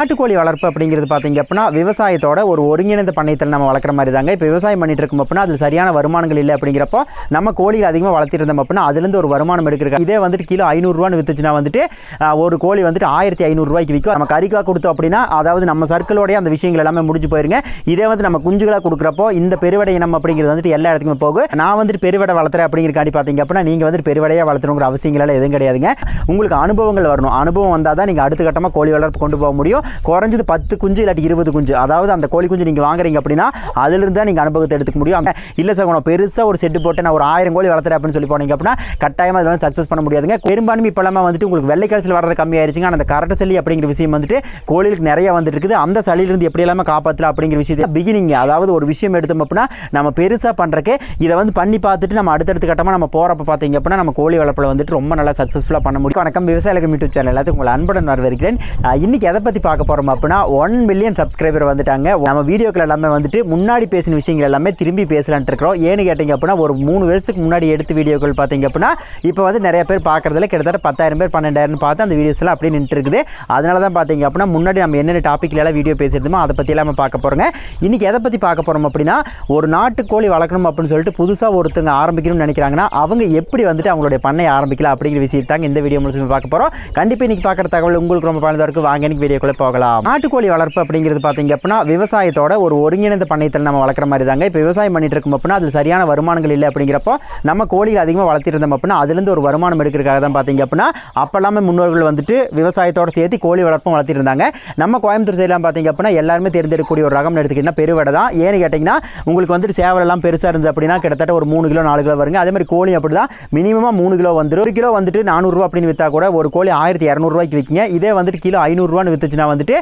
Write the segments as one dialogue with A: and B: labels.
A: நாட்டுக்கோழி வளர்ப்பு அப்படிங்கிறது பார்த்தீங்க அப்படின்னா விவசாயத்தோட ஒரு ஒருங்கிணைந்த பண்ணையத்தில் நம்ம வளர்க்குற மாதிரி தாங்க இப்போ விவசாயம் பண்ணிட்டு இருக்கோம் அப்படின்னா அதில் சரியான வருமானங்கள் இல்லை அப்படிங்கிறப்போ நம்ம கோழிகள் அதிகமாக வளர்த்திருந்தோம் அப்படின்னா அதுலேருந்து ஒரு வருமானம் எடுக்கிறாங்க இதே வந்துட்டு கிலோ ஐநூறுரூவான்னு வித்துச்சுன்னா வந்துட்டு ஒரு கோழி வந்துட்டு ஆயிரத்தி ஐநூறுரூவாய்க்கு விற்கும். நம்ம கறிக்காக கொடுத்தோம் அப்படின்னா அதாவது நம்ம சர்க்கிளோடய அந்த விஷயங்கள் எல்லாமே முடிஞ்சு போயிருங்க. இதே வந்து நம்ம குஞ்சுகளாக கொடுக்குறப்போ இந்த பெருவடை இனம் அப்படிங்கிறது வந்துட்டு எல்லா இடத்துக்குமே போகும் நான் வந்துட்டு பெருவடை வளர்த்துறேன் அப்படிங்கிறக்காண்டி பார்த்தீங்க அப்படின்னா நீங்கள் வந்துட்டு பெருவடையாக வளர்த்துணுங்கிற அவசியங்கள் எதுவும் கிடையாதுங்க. உங்களுக்கு அனுபவங்கள் வரணும். அனுபவம் வந்தால் தான் நீங்கள் அடுத்த கட்டமாக கோழி வளர்ப்பு கொண்டு போக முடியும். குறைஞ்சது பத்து குஞ்சு இல்லாட்டி இருபது குஞ்சு. அதாவது அந்த கோழி குஞ்சு நீங்கள் வாங்குறீங்க அப்படின்னா அதிலிருந்து தான் நீங்கள் அனுபவத்தை எடுத்துக்க முடியும். அந்த இல்லை சார் உனக்கு பெருசாக ஒரு செட்டு போட்டு நான் ஒரு ஆயிரம் கோழி வளர்த்துறேன் அப்படின்னு சொல்லி போனீங்க அப்படின்னா கட்டாயமாக அதில் வந்து சக்ஸஸ் பண்ண முடியாதுங்க. பெரும்பான்மை இப்போலாமா வந்துட்டு உங்களுக்கு வெள்ளை வரது கம்மியாயிருச்சுங்க. ஆனால் அந்த கரட்டு சளி அப்படிங்கிற விஷயம் வந்துட்டு கோழிகளுக்கு நிறைய வந்துட்டு இருக்குது. அந்த சளியிலிருந்து எப்படி எல்லாமே காப்பாற்றலாம் அப்படிங்கிற விஷயத்தை பிகினிங் அதாவது ஒரு விஷயம் எடுத்தோம் அப்படின்னா நம்ம பெருசாக பண்ணுறக்கு இதை வந்து பண்ணி பார்த்துட்டு நம்ம அடுத்தடுத்த கட்டமாக நம்ம போகிறப்ப பார்த்தீங்க அப்படின்னா நம்ம கோழி வளர்ப்பில் வந்துட்டு ரொம்ப நல்லா சக்ஸஸ்ஃபுல்லாக பண்ண முடியும். வணக்கம். விவசாயிகளுக்கு யூடியூப் சேனல் எல்லாத்துக்கும் உங்களை அன்புடன் வரவேற்கிறேன். இன்றைக்கி இன்னைக்கு எதை பற்றி பார்க்க பார்க்க போகிறோம் அப்படின்னா ஒன் மில்லியன் சப்ஸ்கிரைபர் வந்துட்டாங்க. நம்ம வீடியோக்கள் எல்லாமே வந்துட்டு முன்னாடி பேசின விஷயங்கள் எல்லாமே திரும்பி பேசலான்ட்டு இருக்கிறோம். ஏன்னு கேட்டிங்க அப்படின்னா ஒரு மூணு வருஷத்துக்கு முன்னாடி எடுத்த வீடியோக்கள் பார்த்தீங்க அப்படின்னா இப்போ வந்து நிறைய பேர் பார்க்குறதுல கிட்டத்தட்ட பத்தாயிரம் பேர் பன்னெண்டாயிரம் பார்த்து அந்த வீடியோஸ்லாம் அப்படியே நின்று இருக்குது. அதனால தான் பார்த்தீங்க அப்படின்னா முன்னாடி நம்ம என்னென்ன டாப்பிக்லாம் எல்லாம் வீடியோ பேசியிருந்தோமோ அதை பற்றியெல்லாம் நம்ம பார்க்க போகிறோங்க இன்றைக்கி எதை பற்றி பார்க்க போகிறோம் அப்படின்னா ஒரு நாட்டுக்கோழி வளர்க்கணும் அப்படின்னு சொல்லிட்டு புதுசாக ஒருத்தங்க ஆரம்பிக்கணும்னு நினைக்கிறாங்கன்னா அவங்க எப்படி வந்துட்டு அவங்களுடைய பண்ணை ஆரம்பிக்கலாம் அப்படிங்கிற விஷயத்தாங்க இந்த வீடியோ முழுசுமே பார்க்க போகிறோம் கண்டிப்பாக இன்றைக்கி பார்க்குற தகவல் உங்களுக்கு ரொம்ப பயனுள்ளதாக இருக்கும். வாங்க இன்னைக்கு வீடியோக்குள்ளே போகலாம். நாட்டுக்கோழி வளர்ப்பு அப்படிங்கிறது பார்த்தீங்க அப்படின்னா விவசாயத்தோட ஒரு ஒருங்கிணைந்த பண்ணையத்தில் நம்ம வளர்க்குற மாதிரி தாங்க. இப்போ விவசாயம் பண்ணிட்டு இருக்கோம் அப்படின்னா அதில் சரியான வருமானங்கள் இல்லை அப்படிங்கிறப்போ நம்ம கோழிகள் அதிகமாக வளர்த்திருந்தோம் அப்படின்னா அதுலேருந்து ஒரு வருமானம் எடுக்கிறதுக்காக தான் பார்த்தீங்க அப்படின்னா அப்போல்லாமே முன்னோர்கள் வந்துட்டு விவசாயத்தோட சேர்த்து கோழி வளர்ப்பும் வளர்த்திருந்தாங்க. நம்ம கோயம்புத்தூர் சைடெலாம் பார்த்தீங்க அப்படின்னா எல்லாருமே தேர்ந்தெடுக்கக்கூடிய ஒரு ரகம் எடுத்துக்கிட்டிங்கன்னா பெருவடை தான். ஏன்னு கேட்டிங்கன்னா உங்களுக்கு வந்துட்டு சேவலெல்லாம் பெருசாக இருந்தது அப்படின்னா கிட்டத்தட்ட ஒரு மூணு கிலோ நாலு கிலோ வருங்க. அதே மாதிரி கோழி அப்படி தான் மினிமமாக மூணு கிலோ வந்துடும் ஒரு கிலோ வந்துட்டு நானூறுரூவா அப்படின்னு விற்றா கூட ஒரு கோழி ஆயிரத்தி இரநூறுவாய்க்கு விற்கிங்க. இதே வந்துட்டு கிலோ ஐநூறுரூவான்னு விற்றுச்சுன்னா வந்துட்டு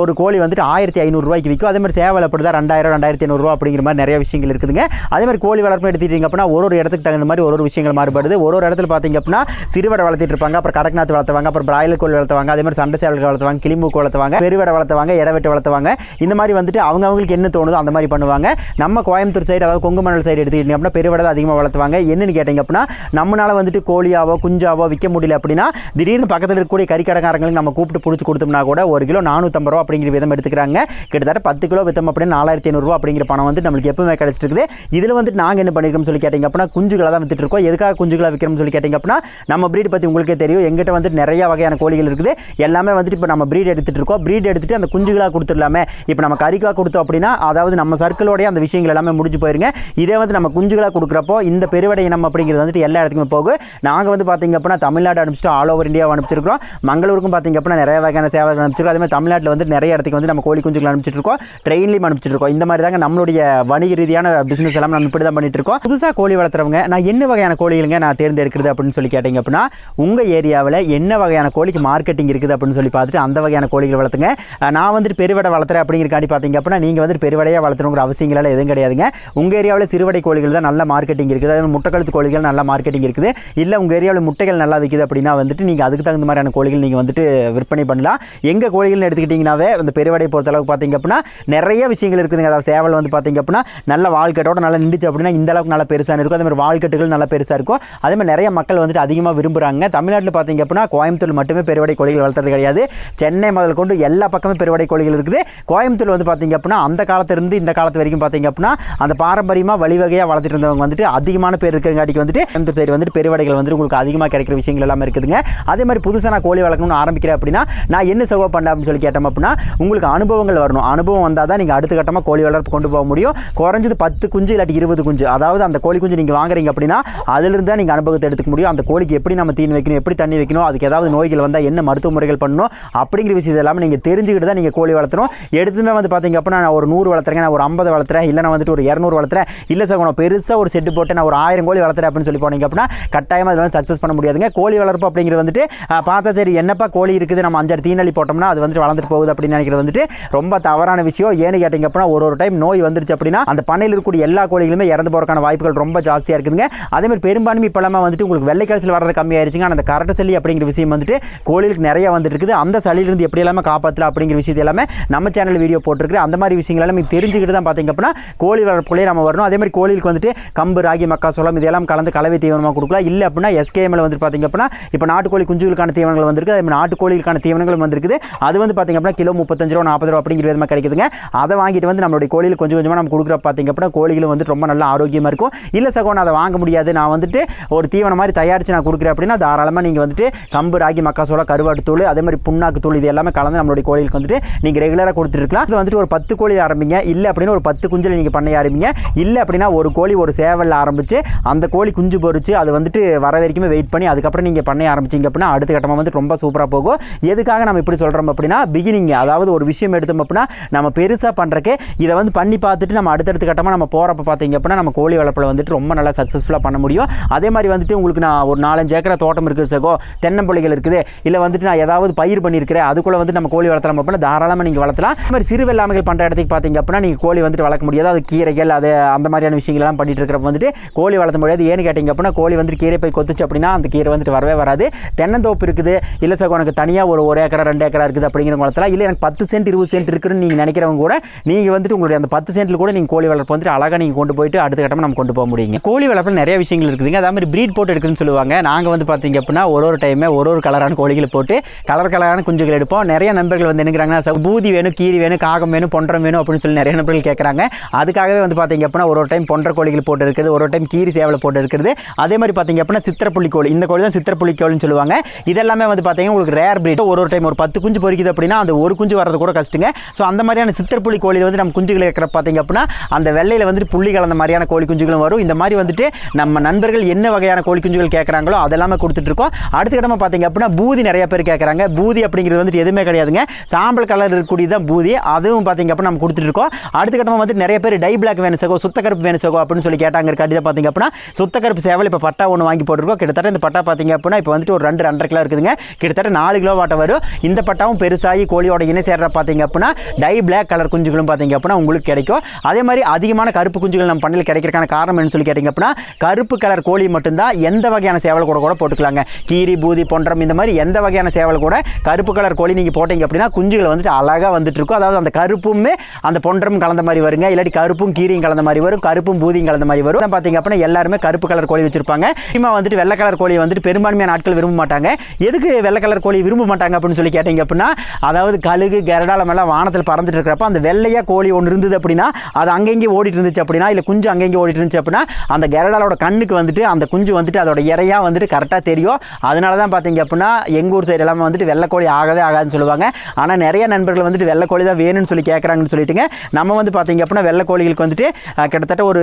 A: ஒரு கோழி வந்துட்டு ஆயிரத்தி ஐநூறுரூவாய்க்கு விற்கும் அதே மாதிரி சேவல் அப்படி தான் ரெண்டாயிரம் ரெண்டாயிரத்தி ஐநூறுரூவா அப்படிங்கிற மாதிரி நிறைய விஷயங்கள் இருக்குதுங்க. அதே மாதிரி கோழி வளர்ப்பு எடுத்துக்கிட்டிங்க அப்படின்னா ஒரு ஒரு இடத்துக்கு தகுந்த மாதிரி ஒரு ஒரு விஷயங்கள் மாறுபடுது. ஒரு ஒரு இடத்துல பார்த்தீங்க அப்படின்னா சிறுவடை வளர்த்திட்டு இருப்பாங்க அப்புறம் கடக்நாத் வளர்த்துவாங்க அப்புறம் பிராய்லர் கோழி வளர்த்துவாங்க அதே மாதிரி சண்டை சேவல்கள் வளர்த்துவாங்க கிளிம்பூக்கு வளர்த்துவாங்க பெருவடை வளர்த்துவாங்க இடவெட்டு வளர்த்துவாங்க. இந்த மாதிரி வந்துட்டு அவங்க அவங்களுக்கு என்ன தோணுதோ அந்த மாதிரி பண்ணுவாங்க. நம்ம கோயம்புத்தூர் சைடு அதாவது கொங்கு மணல் சைடு எடுத்துக்கிட்டிங்க அப்படின்னா பெருவடை தான் அதிகமாக வளர்த்துவாங்க. என்னென்னு கேட்டிங்க அப்படின்னா நம்மளால் வந்துட்டு கோழியாவோ குஞ்சாவோ விற்க முடியல அப்படின்னா திடீர்னு பக்கத்தில் இருக்கக்கூடிய கறிக்கடைக்காரங்களுக்கு நம்ம கூப்பிட்டு பிடிச்சி கொடுத்தோம்னா கூட ஒரு கிலோ நானூற்றம்பது ரூபா அப்படிங்கிற விதம் எடுத்துக்கிறாங்க. கிட்டத்தட்ட பத்து கிலோ வித்தம் அப்படின்னு நாலாயிரத்தி ஐநூறுரூவா அப்படிங்கிற பணம் வந்து நம்மளுக்கு எப்பவுமே கிடச்சிருக்குது. இதில் வந்துட்டு நாங்கள் என்ன பண்ணிருக்கோம்னு சொல்லி கேட்டிங்க அப்படின்னா குஞ்சுகளை தான் வித்துட்டு இருக்கோம். எதுக்காக குஞ்சுகளை விற்கிறோம்னு சொல்லி கேட்டிங்க அப்படின்னா நம்ம ப்ரீட் பற்றி உங்களுக்கே தெரியும். எங்கிட்ட வந்துட்டு நிறைய வகையான கோழிகள் இருக்குது. எல்லாமே வந்துட்டு இப்போ நம்ம ப்ரீட் எடுத்துகிட்டு இருக்கோம். ப்ரீட் எடுத்துகிட்டு அந்த குஞ்சுகளாக கொடுத்துடலாமே. இப்போ நம்ம கறிக்காக கொடுத்தோம் அப்படின்னா அதாவது நம்ம சர்க்கிளோடய அந்த விஷயங்கள் எல்லாமே முடிஞ்சு போயிருங்க. இதே வந்து நம்ம குஞ்சுகளாக கொடுக்குறப்போ இந்த பெருவடை இனம் அப்படிங்கிறது வந்துட்டு எல்லா இடத்துக்குமே போகும் நாங்கள் வந்து பார்த்திங்க அப்படின்னா தமிழ்நாடு அனுப்பிச்சிட்டு ஆல் ஓவர் இந்தியா அனுப்பிச்சிருக்கோம் மங்களூருக்கும் பார்த்தீங்க அப்படின்னா நிறைய வகையான சேவைகள் அனுப்பிச்சிருக்கோம் அதே மாதிரி தமிழ்நாட்டில் வந்து நிறைய இடத்துக்கு வந்து நம்ம கோழி குஞ்சுகள் அனுப்பிச்சிட்டு இருக்கோம் ட்ரெயின்லையும் அனுப்பிச்சிட்டு இருக்கோம் இந்த மாதிரி தாங்க நம்மளுடைய வணிக ரீதியான பிஸ்னஸ் எல்லாம் நம்ம இப்படி தான் பண்ணிட்டு இருக்கோம் புதுசாக கோழி வளர்த்துறவங்க நான் என்ன வகையான கோழிகளுங்க நான் தேர்ந்தெடுக்கிறது அப்படின்னு சொல்லி கேட்டிங்க அப்படின்னா உங்கள் ஏரியாவில் என்ன வகையான கோழிக்கு மார்க்கெட்டிங் இருக்குது அப்படின்னு சொல்லி பார்த்துட்டு அந்த வகையான கோழிகள் வளர்த்துங்க. நான் வந்துட்டு பெருவடை வளர்த்துறேன் அப்படிங்கிறக்காண்டி பார்த்தீங்க அப்படின்னா நீங்கள் வந்துட்டு பெருவடையாக வளர்த்துணுங்கிற அவசியங்களால் எதுவும் கிடையாதுங்க. உங்கள் ஏரியாவில் சிறுவடை கோழிகள் தான் நல்ல மார்க்கெட்டிங் இருக்குது. அதே முட்டைக்கழுத்து கோழிகள் நல்ல மார்க்கெட்டிங் இருக்குது. இல்லை உங்கள் ஏரியாவில் முட்டைகள் நல்லா விற்குது அப்படின்னா வந்துட்டு நீங்கள் அதுக்கு தகுந்த மாதிரியான கோழிகள் நீங்கள் வந்துட்டு விற்பனை பண்ணலாம். எங்கள் கோழி கோழிகள்னு எடுத்துக்கிட்டிங்கனாவே அந்த பெருவடை பொறுத்தளவுக்கு பார்த்தீங்க அப்படின்னா நிறைய விஷயங்கள் இருக்குதுங்க. அதாவது சேவல் வந்து பார்த்திங்க அப்படின்னா நல்ல வாழ்க்கட்டோட நல்லா நின்றுச்சு அப்படின்னா இந்த அளவுக்கு நல்லா பெருசாக இருக்கும் அதே மாதிரி வாழ்க்கட்டுகள் நல்லா பெருசாக இருக்கும். அதேமாதிரி நிறைய மக்கள் வந்துட்டு அதிகமாக விரும்புகிறாங்க தமிழ்நாட்டில் பார்த்தீங்க அப்படின்னா கோயம்புத்தூர் மட்டுமே பெருவடை கோழிகள் வளர்த்துறது கிடையாது. சென்னை முதல் கொண்டு எல்லா பக்கமே பெருவடை கோழிகள் இருக்குது. கோயம்புத்தூர் வந்து பார்த்திங்க அப்படின்னா அந்த காலத்திலிருந்து இந்த காலத்து வரைக்கும் பார்த்தீங்க அப்படின்னா அந்த பாரம்பரியமாக வழிவகையாக வளர்த்துட்டு இருந்தவங்க வந்துட்டு அதிகமான பேர் இருக்கிறங்காட்டிக்கு வந்துட்டு கோயம்புத்தூர் சைடு வந்துட்டு பெருவடைகள் வந்துட்டு உங்களுக்கு அதிகமாக கிடைக்கிற விஷயங்கள் எல்லாமே இருக்குதுங்க. அதே மாதிரி புதுசாக நான் கோழி வளர்க்கணும்னு ஆரம்பிக்கிறேன் அப்படின்னா நான் என்ன செலவு பண்ண அப்படின்னு சொல்லி கேட்டோம் அப்படின்னா உங்களுக்கு அனுபவங்கள் வரணும். அனுபவம் வந்தால் தான் நீங்கள் அடுத்த கட்டமாக கோழி வளர்ப்பு கொண்டு போக முடியும். குறைஞ்சது பத்து குஞ்சு இல்லாட்டி இருபது குஞ்சு. அதாவது அந்த கோழி குஞ்சு நீங்கள் வாங்குறீங்க அப்படின்னா அதிலிருந்து தான் நீங்கள் அனுபவத்தை எடுத்துக்க முடியும். அந்த கோழிக்கு எப்படி நம்ம தீன் வைக்கணும் எப்படி தண்ணி வைக்கணும் அதுக்கு ஏதாவது நோய்கள் வந்தால் என்ன மருத்துவ முறைகள் பண்ணணும் அப்படிங்கிற விஷயம் எல்லாமே நீங்கள் தெரிஞ்சுக்கிட்டு தான் நீங்கள் கோழி வளர்த்தணும். எடுத்துமே வந்து பார்த்தீங்க அப்படின்னா நான் ஒரு நூறு வளர்த்துறேன் நான் ஒரு ஐம்பது வளர்த்துறேன் இல்லை நான் வந்துட்டு ஒரு இரநூறு வளர்த்துறேன். இல்லை சார் நான் பெருசாக ஒரு செட்டு போட்டு நான் ஒரு ஆயிரம் கோழி வளர்த்துறேன் அப்படின்னு சொல்லி போனீங்க அப்படின்னா கட்டாயமாக அது வந்து சக்ஸஸ் பண்ண முடியாதுங்க. கோழி வளர்ப்பு அப்படிங்கிறது வந்துட்டு பார்த்தா தெரியும் என்னப்பா கோழி இருக்குது நம்ம அஞ்சாறு தீனளி போட்டோம்னா அது வந்துட்டு வளர்ந்துட்டு போகுது அப்படின்னு நினைக்கிறது வந்துட்டு ரொம்ப தவறான விஷயம். ஏன்னு கேட்டிங்க அப்படின்னா ஒரு ஒரு டைம் நோய் வந்துருச்சு அப்படின்னா அந்த பண்ணையில் இருக்கக்கூடிய எல்லா கோழிகளுமே இறந்து போகிறக்கான வாய்ப்புகள் ரொம்ப ஜாஸ்தியாக இருக்குதுங்க. அதே மாதிரி பெரும்பான்மை இப்போலாமா வந்துட்டு உங்களுக்கு வெள்ளை கலசில் வரது கம்மியாயிருச்சுங்க. ஆனால் அந்த கரட்ட சளி அப்படிங்கிற விஷயம் வந்துட்டு கோழிகளுக்கு நிறைய வந்துட்டு இருக்குது. அந்த சளியிலிருந்து எப்படி எல்லாமே காப்பாற்றலாம் அப்படிங்கிற விஷயத்தை எல்லாமே நம்ம சேனல் வீடியோ போட்டிருக்கு அந்த மாதிரி விஷயங்கள் எல்லாமே தெரிஞ்சுக்கிட்டு தான் பார்த்தீங்க அப்படின்னா கோழி வளர்ப்புக்குள்ளே நம்ம வரணும். அதே மாதிரி கோழிகளுக்கு வந்துட்டு கம்பு ராகி மக்காசோளம் இதெல்லாம் கலந்து கலவை தீவனமாக கொடுக்கலாம். இல்லை அப்படின்னா எஸ்கேஎம்ல வந்துட்டு பார்த்தீங்க அப்படின்னா இப்போ நாட்டுக்கோழி குஞ்சுகளுக்கான தீவனங்கள் வந்திருக்கு. அதே மாதிரி நாட்டுக்கோழிகளுக்கான தீவனங்களும் வந்திருக்குது. அது வந்து பார்த்திங்க அப்படின்னா கிலோ முப்பத்தஞ்சு ரூபா நாற்பது ரூபா அப்படிங்கிற விதமாக கிடைக்குதுங்க. அதை வாங்கிட்டு வந்து நம்மளுடைய கோழியில் கொஞ்சம் கொஞ்சமாக நம்ம கொடுக்குற பார்த்திங்க அப்படின்னா கோழிகளும் வந்து ரொம்ப நல்லா ஆரோக்கியமாக இருக்கும். இல்லை சகோ நான் அதை வாங்க முடியாது. நான் வந்துட்டு ஒரு தீவனம் மாதிரி தயாரித்து நான் கொடுக்குறேன் அப்படின்னா தாராளமாக நீங்கள் வந்துட்டு கம்பு ராகி மக்காசோளா கருவாட்டு தூள் அதே மாதிரி புண்ணாக்கு தூள் இது எல்லாமே கலந்து நம்மளுடைய கோழிகளுக்கு வந்துட்டு நீங்கள் ரெகுலராக கொடுத்துருக்கலாம். அது வந்துட்டு ஒரு பத்து கோழி ஆரம்பிங்க. இல்லை அப்படின்னா ஒரு பத்து குஞ்சில் நீங்கள் பண்ண ஆரம்பிங்க. இல்லை அப்படின்னா ஒரு கோழி ஒரு சேவலில் ஆரம்பித்து அந்த கோழி குஞ்சு பொறிச்சு அது வந்துட்டு வர வரைக்குமே வெயிட் பண்ணி அதுக்கப்புறம் நீங்கள் பண்ண ஆரம்பிச்சிங்க அப்படின்னா அடுத்த கட்டமாக வந்து ரொம்ப சூப்பராக போகும். எதுக்காக நம்ம இப்படி சொல்கிறோம் அப்படின்னா பிகினிங் அதாவது ஒரு விஷயம் எடுத்தோம் அப்படின்னா நம்ம பெருசாக பண்ணுறக்கு இதை வந்து பண்ணி பார்த்துட்டு நம்ம அடுத்தடுத்த கட்டமாக நம்ம போகிறப்ப பார்த்தீங்க அப்படின்னா நம்ம கோழி வளர்ப்பில் வந்துட்டு ரொம்ப நல்லா சக்ஸஸ்ஃபுல்லாக பண்ண முடியும். அதே மாதிரி வந்துட்டு உங்களுக்கு நான் ஒரு நாலஞ்சு ஏக்கரா தோட்டம் இருக்குது சகோ தென்னம்பிள்ளைகள் இருக்குது. இல்லை வந்துட்டு நான் ஏதாவது பயிர் பண்ணியிருக்கிறேன் அதுக்குள்ளே வந்து நம்ம கோழி வளர்த்தலாம் அப்படின்னா தாராளமாக நீங்கள் வளர்த்தலாம். இந்த மாதிரி சிறு வெள்ளாமைகள் பண்ணுற இடத்துக்கு பார்த்தீங்க அப்படின்னா நீங்கள் கோழி வந்துட்டு வளர்க்க முடியாது. அது கீரைகள் அது அந்த மாதிரியான விஷயங்கள்லாம் பண்ணிட்டு இருக்கிறப்ப வந்துட்டு கோழி வளர்த்த முடியாது. ஏன்னு கேட்டிங்க அப்படின்னா கோழி வந்துட்டு கீரை போய் கொத்துச்சு அப்படின்னா அந்த கீரை வந்துட்டு வரவே வராது. தென்னந்தோப்பு இருக்குது. இல்லை சகோ எனக்கு தனியாக ஒரு ஒரு ஏக்கரா ரெண்டு ஏக்கரா இருக்குது அப்படிங்கிற குளத்தில் இல்லை எனக்கு பத்து சென்ட் இருபது சென்ட் இருக்குன்னு நீங்கள் நினைக்கிறவங்க கூட நீங்கள் வந்துட்டு உங்களுடைய அந்த பத்து சென்ட்டில் கூட நீங்கள் கோழி வளர்ப்பு வந்துட்டு அழகாக நீங்கள் கொண்டு போயிட்டு அடுத்த கட்டமாக நம்ம கொண்டு போக முடியுங்க. கோழி வளர்ப்பில் நிறைய விஷயங்கள் இருக்குதுங்க. அதே மாதிரி ப்ரீட் போட்டு எடுக்குதுன்னு சொல்லுவாங்க. நாங்கள் வந்து பார்த்தீங்க அப்படின்னா ஒரு ஒரு டைமே ஒரு ஒரு கலரான கோழிகளை போட்டு கலர் கலரான குஞ்சுகள் எடுப்போம். நிறைய நண்பர்கள் வந்து என்னங்கிறாங்கன்னா பூதி வேணும் கீரி வேணும் காகம் வேணும் பொன்றம் வேணும் அப்படின்னு சொல்லி நிறைய நண்பர்கள் கேட்குறாங்க அதுக்காகவே வந்து பார்த்தீங்க அப்படின்னா ஒரு ஒரு டைம் பொன்ற கோழிகள் போட்டு இருக்குது ஒரு ஒரு டைம் கீரி சேவலை போட்டு இருக்குது அதே மாதிரி பார்த்தீங்க அப்படின்னா சித்திரப்புள்ளி கோழி இந்த கோழி தான் சித்திரப்புள்ளி கோழின்னு சொல்லுவாங்க. இதெல்லாமே வந்து பார்த்தீங்கன்னா உங்களுக்கு ரேர் பிரீட் ஒரு ஒரு டைம் ஒரு பத்து குஞ்சு பொறிக்குது அப்படின்னா அந்த ஒரு குஞ்சு வர்றது கூட கஷ்டங்க. ஸோ அந்த மாதிரியான சித்திரப்புள்ளி கோழியில் வந்து நம்ம குஞ்சுகள் இருக்கிற பார்த்தீங்க அப்படின்னா அந்த வெள்ளையில் வந்துட்டு புள்ளி கலந்த மாதிரியான கோழி குஞ்சுகளும் வரும். இந்த மாதிரி வந்துட்டு நம்ம நண்பர்கள் என்ன வகையான கோழி குஞ்சுகள் கேட்குறாங்களோ அதெல்லாமே கொடுத்துட்டு இருக்கோம். அடுத்த கிடமா பார்த்தீங்க அப்படின்னா பூதி நிறைய பேர் கேட்குறாங்க பூதி அப்படிங்கிறது வந்துட்டு எதுவுமே கிடையாதுங்க. சாம்பல் கலர் இருக்கக்கூடியது தான் பூதி. அதுவும் பார்த்தீங்க அப்படின்னா நம்ம கொடுத்துட்டு இருக்கோம். அடுத்த கட்டமாக வந்து நிறைய பேர் டை பிளாக் வேணும் சகோ சுத்த கருப்பு வேணும் சகோ அப்படின்னு சொல்லி கேட்டாங்க. கண்டிப்பாக பார்த்தீங்க அப்படின்னா சுத்த கருப்பு சேவல் இப்போ பட்டா ஒன்று வாங்கி போட்டிருக்கோம். கிட்டத்தட்ட இந்த பட்டா பார்த்தீங்க அப்படின்னா இப்போ வந்துட்டு ஒரு ரெண்டு ரெண்டரை கிலோ இருக்குதுங்க. கிட்டத்தட்ட நாலு கிலோ வாட்டை வரும். இந்த பட்டாவும் பெருசாகி கோழியோட இணை சேர்ற பார்த்தீங்க அப்படின்னா டை பிளாக் கலர் குஞ்சுகளும் பார்த்தீங்க அப்படின்னா உங்களுக்கு கிடைக்கும். அதே மாதிரி அதிகமான கருப்பு குஞ்சுகள் நம்ம பண்ணையில் கிடைக்கிறதுக்கான காரணம் என்னன்னு சொல்லி கேட்டிங்க அப்படின்னா கருப்பு கலர் கோழி மட்டும்தான் எந்த வகையான சேவல் கூட கூட போட்டுக்கலாங்க. கீரி பூதி போன்றம் இந்த மாதிரி எந்த வகையான சேவல் கூட கருப்பு கலர் கோழி நீங்கள் போட்டீங்க அப்படின்னா குஞ்சுகள் வந்துட்டு அழகாக வந்துட்டு இருக்கும். அதாவது அந்த கருப்புமே அந்த பொன்றம் கலந்த மாதிரி வருங்க. இல்லாட்டி கருப்பும் கீரியும் கலந்த மாதிரி வரும். கருப்பும் பூதியும் கலந்த மாதிரி வரும். பார்த்தீங்க அப்படின்னா எல்லாருமே கருப்பு கலர் கோழி வச்சிருப்பாங்க. முக்கியமாக வந்துட்டு வெள்ளை கலர் கோழி வந்துட்டு பெரும்பான்மையான ஆட்கள் விரும்ப மாட்டாங்க. எதுக்கு வெள்ளை கலர் கோழி விரும்ப மாட்டாங்க அப்படின்னு சொல்லி கேட்டிங்க அப்படின்னா அதாவது கழுகு கரடாலம் எல்லாம் வானத்தில் பறந்துட்டு இருக்கிறப்ப அந்த வெள்ளையாக கோழி ஒன்று இருந்தது அப்படின்னா அது அங்கங்கே ஓடிட்டு இருந்துச்சு அப்படின்னா இல்லை குஞ்சு அங்கங்கே ஓடிட்டு இருந்துச்சு அப்படின்னா அந்த கரடாலோட கண்ணுக்கு வந்துட்டு அந்த குஞ்சு வந்துட்டு அதோட இறையாக வந்துட்டு கரெக்டாக தெரியும். அதனால தான் பார்த்தீங்க அப்படின்னா எங்கள் ஊர் சைடு எல்லாமே வந்துட்டு வெள்ளைக்கோழி ஆகவே ஆகாதுன்னு சொல்லுவாங்க. ஆனால் நிறைய நண்பர்கள் வந்துட்டு வெள்ளைக்கோழி தான் வேணும்னு சொல்லி கேட்குறாங்கன்னு சொல்லிட்டுங்க. நம்ம வந்து பார்த்தீங்க அப்படின்னா வெள்ளைக்கோழிகளுக்கு வந்துட்டு கிட்டத்தட்ட ஒரு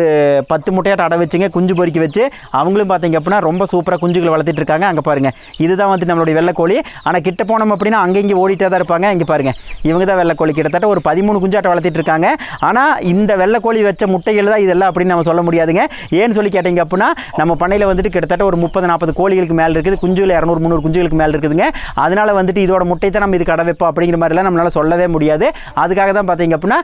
A: பத்து முட்டையாட்ட அடை வச்சுங்க குஞ்சு பொறிக்க வச்சு. அவங்களும் பார்த்தீங்க அப்படின்னா ரொம்ப சூப்பராக குஞ்சுகள் வளர்த்துட்டு இருக்காங்க. அங்கே பாருங்கள் இதுதான் வந்து நம்மளுடைய வெள்ளைக்கோழி ஆனால் கிட்ட போனோம் அப்படின்னா அங்கே இங்கே தான் இருப்பாங்க. இங்கே பாருங்க. இவங்க தான் வெள்ளைக்கோழி கிட்டத்தட்ட ஒரு பதிமூணு குஞ்சாட்டை வளர்த்திட்டு இருக்காங்க. ஆனால் இந்த வெள்ளைக்கோழி வச்ச முட்டைகள் தான் இதெல்லாம் அப்படின்னு நம்ம சொல்ல முடியாதுங்க. ஏன்னு சொல்லி கேட்டிங்க அப்படின்னா நம்ம பண்ணையில் வந்துட்டு கிட்டத்தட்ட ஒரு முப்பது நாற்பது கோழிகளுக்கு மேலே இருக்குது. குஞ்சுகள் இரநூறு முந்நூறு குஞ்சுகளுக்கு மேலே இருக்குதுங்க. அதனால வந்துட்டு இதோட முட்டை தான் நம்ம இது கடை வைப்போம் அப்படிங்கிற மாதிரிலாம் நம்மளால சொல்லவே முடியாது. அதுக்காக தான் பார்த்தீங்க அப்படின்னா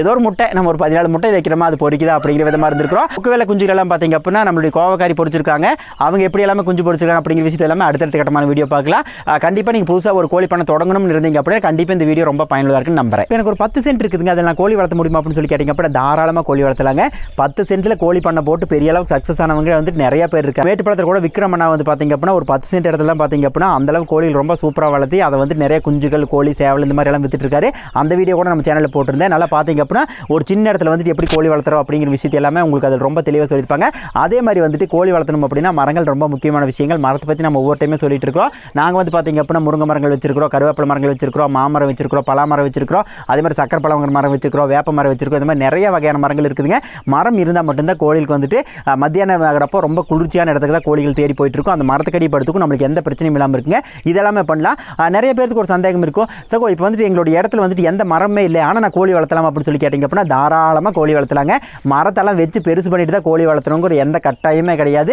A: ஏதோ ஒரு முட்டை நம்ம ஒரு பதினாலு முட்டை வைக்கிறோமா? அது பொறிக்குதா? அப்படிங்கிற விதமாக இருந்திருக்கிறோம். குக்குவேலை வேலை பார்த்தீங்க அப்படின்னா நம்மளுடைய கோவக்காரி பொறிச்சிருக்காங்க. அவங்க எப்படி எல்லாமே குஞ்சு பொறிச்சிருக்காங்க அப்படிங்கிற விஷயத்தை எல்லாமே அடுத்தடுத்த கட்டமான வீடியோ பார்க்கலாம். கண்டிப்பாக நீங்கள் புதுசாக ஒரு கோழி பண்ண தொடங்கணும்னு இருந்தீங்க அப்படின்னா கண்டிப்பாக இந்த வீடியோ ரொம்ப பயனுள்ளதாக இருக்குன்னு நம்புறேன். எனக்கு ஒரு பத்து சென்ட் இருக்குதுங்க அதில் நான் கோழி வளர்த்த முடியுமா அப்படின்னு சொல்லி கேட்டிங்க அப்படின்னா தாராளமாக கோழி வளர்த்தலாங்க. பத்து சென்ட்டில் கோழி பண்ண போட்டு பெரிய அளவுக்கு சக்ஸஸ் ஆனவங்க வந்து நிறைய பேர் இருக்காங்க. மேட்டுப்படத்தில் கூட விக்ரமண்ணா வந்து பார்த்திங்க அப்படின்னா ஒரு பத்து சென்ட் இடத்துல பார்த்திங்க அப்படின்னா அந்த கோழிகள் ரொம்ப சூப்பராக வளர்த்தி அதை வந்து நிறைய குஞ்சுகள் கோழி சேவல் இந்த மாதிரிலாம் எல்லாம் வித்துட்டு இருக்காரு. அந்த வீடியோ கூட நம்ம சேனலில் போட்டிருந்தேன். நல்லா பார்த்தீங்க அப்படின்னா ஒரு சின்ன இடத்துல வந்துட்டு எப்படி கோழி வளர்த்துறோம் அப்படிங்கிற விஷயத்தை எல்லாமே உங்களுக்கு அதில் ரொம்ப தெளிவாக சொல்லியிருப்பாங்க. அதே மாதிரி வந்துட்டு கோழி வளர்த்தணும் அப்படின்னா மரங்கள் ரொம்ப முக்கியமான விஷயங்கள். மரத்தை பற்றி நம்ம ஒவ்வொரு டைமே சொல்லிட்டு இருக்கோம் நாங்கள் வந்து பார்த்திங்க அப்படின்னா முருங்கை மரங்கள் வச்சிருக்கிறோம் கருவேப்பிலை மரங்கள் வச்சிருக்கிறோம் மாமரம் வச்சிருக்கிறோம் பலாமரம் வச்சிருக்கிறோம் அதே மாதிரி சக்கரை பழங்கிற மரம் வச்சிருக்கிறோம் வேப்ப மரம் வச்சிருக்கிறோம் இந்த மாதிரி நிறைய வகையான மரங்கள் இருக்குதுங்க. மரம் இருந்தால் மட்டும்தான் கோழிகளுக்கு வந்துட்டு மத்தியானம் ஆகிறப்போ ரொம்ப குளிர்ச்சியான இடத்துக்கு தான் கோழிகள் தேடி போயிட்டு இருக்கும் அந்த மரத்துக்கடி படுத்துக்கும் நம்மளுக்கு எந்த பிரச்சனையும் இல்லாமல் இருக்குங்க. இதெல்லாமே பண்ணலாம். நிறைய பேருக்கு ஒரு சந்தேகம் இருக்கும். சகோ இப்போ வந்துட்டு எங்களுடைய இடத்துல வந்துட்டு எந்த மரமே இல்லை. ஆனால் நான் கோழி வளர்த்தலாம் அப்படின்னு சொல்லி கேட்டிங்க அப்படின்னா தாராளமாக கோழி வளர்த்தலாங்க. மரத்தெல்லாம் வச்சு பெருசு பண்ணிட்டு தான் கோழி வளர்த்தணுங்கிற எந்த கட்டாயமே கிடையாது.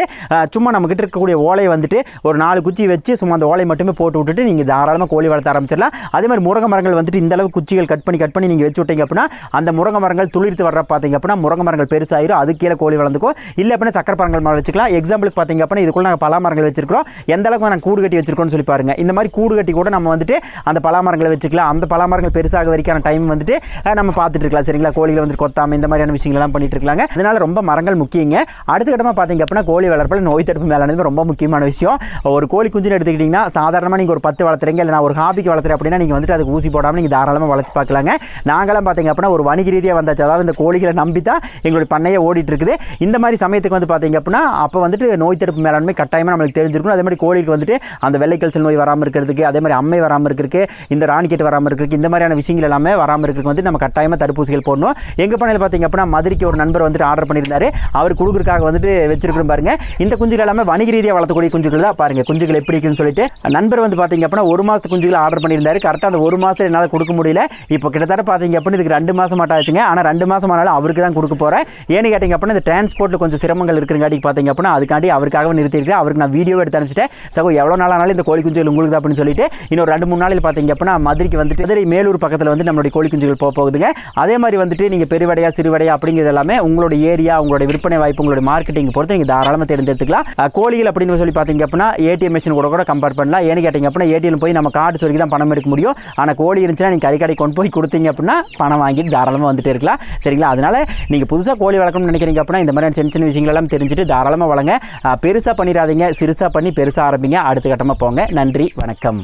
A: சும்மா நம்மக்கிட்ட இருக்கக்கூடிய ஓலையை வந்துட்டு ஒரு நாலு குச்சி வச்சு சும்மா அந்த ஓலை மட்டுமே போட்டு விட்டுட்டு நீங்கள் தாராளமாக கோழி வளர்த்த ஆரம்பிச்சிடலாம். அதே மாதிரி முருங்கை மரங்கள் வந்துட்டு இந்த அளவு குச்சிகள் கட் பண்ணி கட் பண்ணி நீங்கள் வச்சு விட்டீங்க அப்படின்னா அந்த முருங்கை மரங்கள் துளிர்த்து வர பார்த்தீங்க அப்படின்னா முருங்கை மரங்கள் பெருசாயிரும். அது கீழே கோழி வளர்ந்துக்கும். இல்லை அப்படின்னா சக்கரை மரங்கள் மரம் வச்சுக்கலாம். எக்ஸாம்பிளுக்கு பார்த்தீங்க அப்படின்னா இதுக்குள்ள நாங்கள் பலா மரங்கள் வச்சிருக்கிறோம். எந்த அளவுக்கு நாங்கள் கூடு கட்டி வச்சிருக்கோம்னு சொல்லி பாருங்க. இந்த மாதிரி கூடு கட்டி கூட நம்ம வந்துட்டு அந்த பலா மரங்களை வச்சுக்கலாம். அந்த பலா மரங்கள் பெருசாக வரைக்கான டைம் வந்துட்டு நம்ம பார்த்துட்டு இருக்கலாம். சரிங்களா? கோழிகள் வந்து கொத்தாம இந்த மாதிரியான விஷயங்கள் எல்லாம் பண்ணிட்டு இருக்காங்க அதனால ரொம்ப மரங்கள் முக்கியங்க. அடுத்த கட்டமாக பார்த்தீங்க அப்படின்னா கோழி வளர்ப்பில் நோய் தடுப்பு மேலானது ரொம்ப முக்கியமான விஷயம். ஒரு கோழி குஞ்சுன்னு எடுத்துக்கிட்டிங்கன்னா சாதாரணமாக நீங்கள் ஒரு பத்து வளர்த்துறீங்க இல்லை நான் ஒரு ஹாபிக்கு வளர்த்து அப்படின்னா நீங்கள் வந்துட்டு அதுக்கு ஊசி போடாமல் நீங்கள் தாராளமாக வளர்த்து பார்க்கலாங்க. நாங்களாம் பார்த்தீங்க அப்படின்னா ஒரு வணிக ரீதியாக வந்தாச்சு. அதாவது இந்த கோழிகளை நம்பி தான் எங்களுடைய பண்ணையை ஓடிட்டு இருக்குது இந்த மாதிரி சமயத்துக்கு வந்து பார்த்தீங்க அப்படின்னா அப்போ வந்துட்டு நோய் தடுப்பு மேலாண்மை கட்டாயமாக நம்மளுக்கு தெரிஞ்சிருக்கும் அதே மாதிரி கோழிக்கு வந்துட்டு அந்த வெள்ளைக்கல்சல் நோய் வராமல் இருக்கிறதுக்கு அதே மாதிரி அம்மை வராமல் இருக்கிறதுக்கு இந்த ராணிக்கெட் வராமல் இருக்கிறதுக்கு இந்த மாதிரியான விஷயங்கள் எல்லாமே வராமல் இருக்கிறதுக்கு வந்து நம்ம கட்டாயமாக தடுப்பூசிகள் போடணும். எங்கள் பண்ணையில் பார்த்தீங்க அப்படின்னா மதுரைக்கு ஒரு நண்பர் வந்துட்டு ஆர்டர் பண்ணியிருந்தாரு. அவர் கொடுக்குறதுக்காக வந்துட்டு வச்சிருக்கிறோம் பாருங்க. இந்த குஞ்சுகள் எல்லாமே வணிக ரீதியாக வளர்த்தக்கூடிய குஞ்சுகள் தான். பாருங்க குஞ்சுகள் எப்படி இருக்குன்னு சொல்லிட்டு நண்பர் வந்து பார்த்தீங்க அப்படின்னா ஒரு மாதத்து குஞ்சுகள் ஆர்டர் பண்ணியிருந்தாரு கரெக்டாக அந்த ஒரு மாதத்துல என்னால் கொடுக்க முடியல. இப்போ கிட்டத்தட்ட பார்த்தீங்க அப்படின்னா இதுக்கு ரெண்டு மாதம் ஆச்சுங்க ஆனால் ரெண்டு மாதம் ஆனாலும் அவருக்கு தான் கொடுக்க போகிறேன் ஏன்னு கேட்டிங்க அப்படின்னா இந்த டிரான்ஸ்போர்ட்டில் கொஞ்சம் சிரமங்கள் இருக்கிறங்காட்டி பார்த்தீங்க அப்படின்னா அதுக்காண்டி அவருக்காக நிறுத்திருக்கேன் அவருக்கு நான் வீடியோ எடுத்து அனுப்பிச்சிட்டேன். சகோ எவ்வளோ நாள் ஆனாலும் இந்த கோழி குஞ்சுகள் உங்களுக்கு தான் அப்படின்னு சொல்லிட்டு இன்னொரு ரெண்டு மூணு நாளில் பார்த்தீங்க அப்படின்னா மதுரைக்கு வந்துட்டு மதுரை மேலூர் பக்கத்தில் வந்து நம்மளுடைய கோழி குஞ்சுகள் போக போகுதுங்க. அதே மாதிரி வந்துட்டு நீங்கள் பெருவடையா சிறுவடையா அப்படிங்கிறது எல்லாமே உங்களோட ஏரியா உங்களோட விற்பனை வாய்ப்பு உங்களோட மார்க்கெட்டிங் பொறுத்து நீங்கள் தாராளமாக தேர்ந்தெடுத்துக்கலாம். கோழிகள் அப்படின்னு சொல்லி பார்த்தீங்க அப்படின்னா ஏடிஎம் மிஷின் கூட கூட கம்பேர் பண்ணலாம். ஏன்னு கேட்டிங்க அப்படின்னா ஏடிஎம் போய் நம்ம கார்டு சொல்லி தான் பணம் எடுக்க முடியும். ஆனால் கோழி இருந்துச்சுன்னா நீங்கள் கறி கொண்டு போய் கொடுத்தீங்க அப்படின்னா பணம் வாங்கிட்டு தாராளமாக வந்துட்டு இருக்கலாம். சரிங்களா? அதனால நீங்கள் புதுசாக கோழி வளர்க்கணும்னு நினைக்கிறீங்க அப்படின்னா இந்த மாதிரி சின்ன சின்ன விஷயங்கள் எல்லாம் தெரிஞ்சுட்டு தாராளமாக வளங்க பெருசாக பண்ணிடாதீங்க. சிறுசாக பண்ணி பெருசாக ஆரம்பிங்க. அடுத்த கட்டமாக போங்க. நன்றி வணக்கம்.